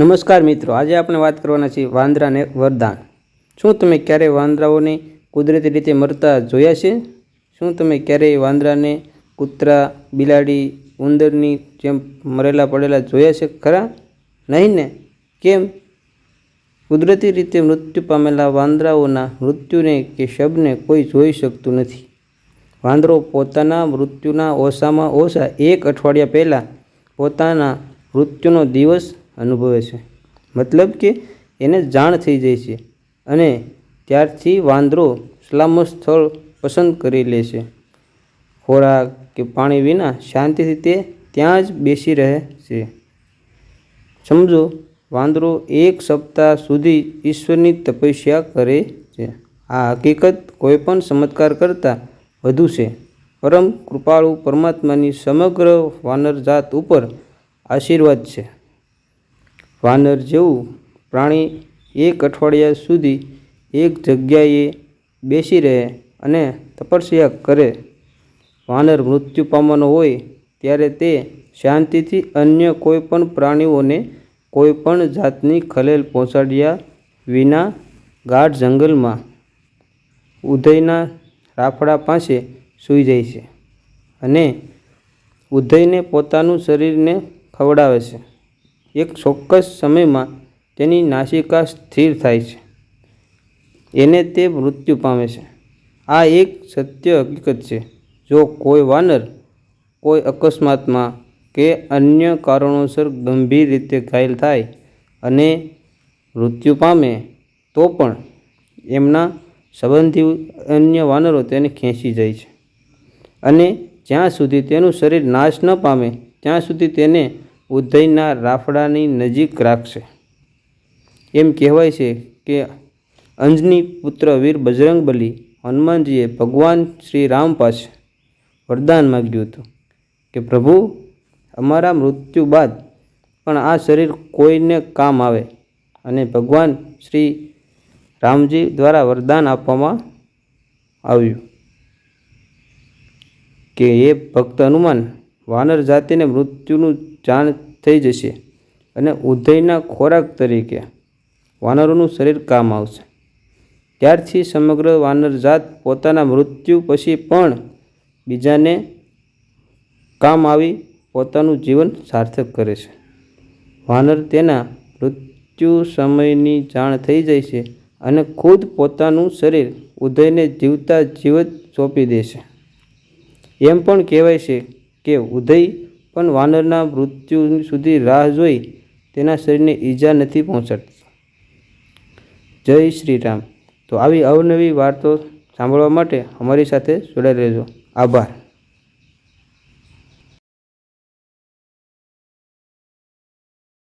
નમસ્કાર મિત્રો, આજે આપણે વાત કરવાના છીએ વાંદરાને વરદાન. શું તમે ક્યારેય વાંદરાઓને કુદરતી રીતે મરતા જોયા છે? શું તમે ક્યારેય વાંદરાને કૂતરા, બિલાડી, ઉંદરની જેમ મરેલા પડેલા જોયા છે ખરા? નહીં ને? કેમ? કુદરતી રીતે મૃત્યુ પામેલા વાંદરાઓના મૃત્યુને કે શબને કોઈ જોઈ શકતું નથી. વાંદરો પોતાના મૃત્યુના ઓછામાં ઓછા એક અઠવાડિયા પહેલાં પોતાના મૃત્યુનો દિવસ અનુભવે છે. મતલબ કે એને જાણ થઈ જાય છે અને ત્યારથી વાંદરો સલામત સ્થળ પસંદ કરી લે છે. ખોરાક કે પાણી વિના શાંતિથી તે ત્યાં જ બેસી રહે છે. સમજો, વાંદરો એક સપ્તાહ સુધી ઈશ્વરની તપસ્યા કરે છે. આ હકીકત કોઈપણ ચમત્કાર કરતાં વધુ છે. પરમ કૃપાળુ પરમાત્માની સમગ્ર વાનર જાત ઉપર આશીર્વાદ છે. વાનર જેવું પ્રાણી એક અઠવાડિયા સુધી એક જગ્યાએ બેસી રહે અને તપસ્યા કરે. વાનર મૃત્યુ પામવાનો હોય ત્યારે તે શાંતિથી અન્ય કોઈ પણ પ્રાણીઓને કોઈ પણ જાતની ખલેલ પહોંચાડ્યા વિના ગાઢ જંગલમાં ઉદયના રાફડા પાસે સૂઈ જાય છે અને ઉદયને પોતાનું શરીરને ખવડાવે છે. એક ચોક્કસ સમયમાં તેની નાસિકા સ્થિર થાય છે. એને તે મૃત્યુ પામે છે. આ એક સત્ય હકીકત છે. જો કોઈ વાનર, કોઈ અકસ્માતમાં કે અન્ય કારણોસર ગંભીર રીતે ઘાયલ થાય અને મૃત્યુ પામે, તો પણ એમના સંબંધી અન્ય વાનરો તેને ખેંચી જાય છે. અને જ્યાં સુધી તેનું શરીર નાશ ન પામે, ત્યાં સુધી તેને ઉધઈના રાફડાની નજીક રાખશે. એમ કહેવાય છે કે અંજની પુત્ર વીર બજરંગબલી હનુમાનજીએ ભગવાન શ્રી રામ પાસે વરદાન માગ્યું હતું કે, પ્રભુ, અમારા મૃત્યુ બાદ પણ આ શરીર કોઈને કામ આવે અને ભગવાન શ્રી રામજી દ્વારા વરદાન આપવામાં આવ્યું. કે એ ભક્ત હનુમાન વાનર જાતિને મૃત્યુનું જાણ થઈ જશે અને ઉધયના ખોરાક તરીકે વાનરોનું શરીર કામ આવશે. ત્યારથી સમગ્ર વાનર જાત પોતાના મૃત્યુ પછી પણ બીજાને કામ આવી પોતાનું જીવન સાર્થક કરે છે. વાનર તેના મૃત્યુ સમયની જાણ થઈ જાય છે અને ખુદ પોતાનું શરીર ઉદયને જીવતા જીવત સોંપી દે છે. એમ પણ કહેવાય છે કે ઉદય પણ વાનરના મૃત્યુ સુધી રાહ જોઈ તેના શરીરને ઈજા નથી પહોંચાડતી. જય શ્રી રામ તો આવી અવનવી વાર્તો સાંભળવા માટે અમારી સાથે જોડાઈ રહેજો. આભાર.